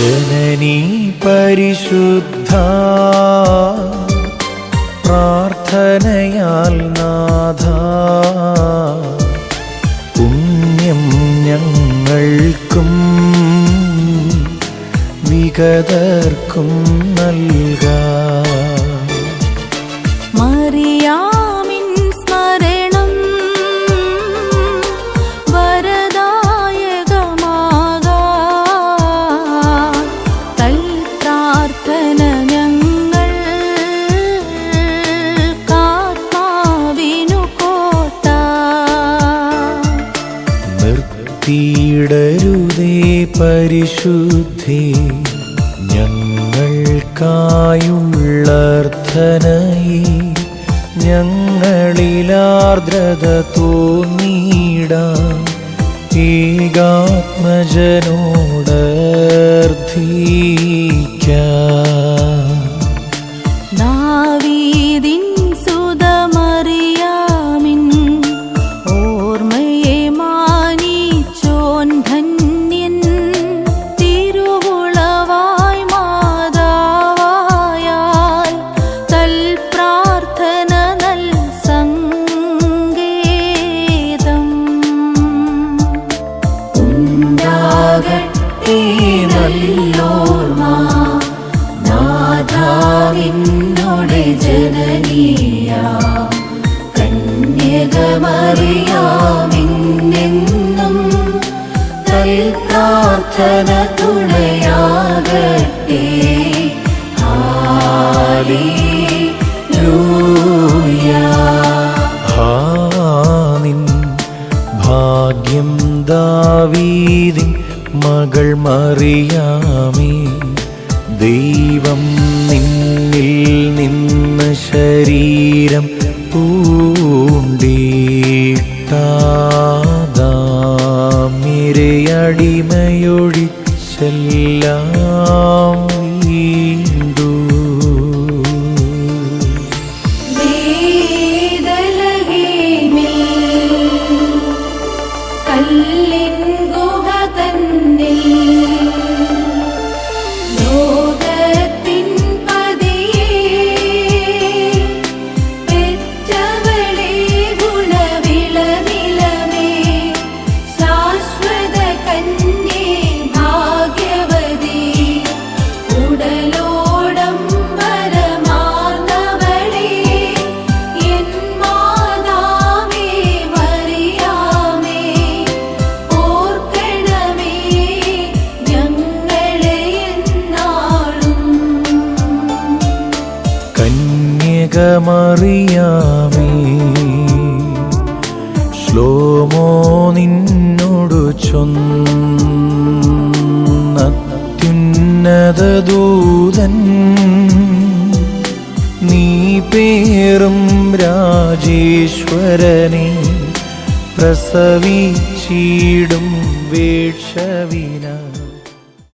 ജനനീ പരിശുദ്ധ പ്രാർത്ഥനയാൽ നാഥ. പുണ്യം ഞങ്ങൾക്കും വിഗതർക്കും നൽകാം. നിർത്തിയിടരുതേ പരിശുദ്ധി ഞങ്ങൾക്കായുള്ളർത്ഥനയി ഞങ്ങളിലാർദ്രത തോന്നിയിടാം ഏകാത്മജനോടർത്ഥിക്കാം കന്യകമറിയാമിന്നെന്നും തൽപ്രാർത്ഥന തുണയാകട്ടെ. ഹാനിൻ മകൾ മറിയാമേ ദൈവം നിന്നിൽ നിന്ന് ശരീരം പൂണ്ടിട്ടാമിരയടിമയൊഴിച്ചെല്ലാം വീണ്ടു. കല്ലിൻ കന്യകമറിയാമേ ശ്ലോമോ നിന്നോടു ചൊന്നത്യുന്നതദൂതൻ നീ പേറും രാജേശ്വരനെ പ്രസവിച്ചിടും വേക്ഷവിന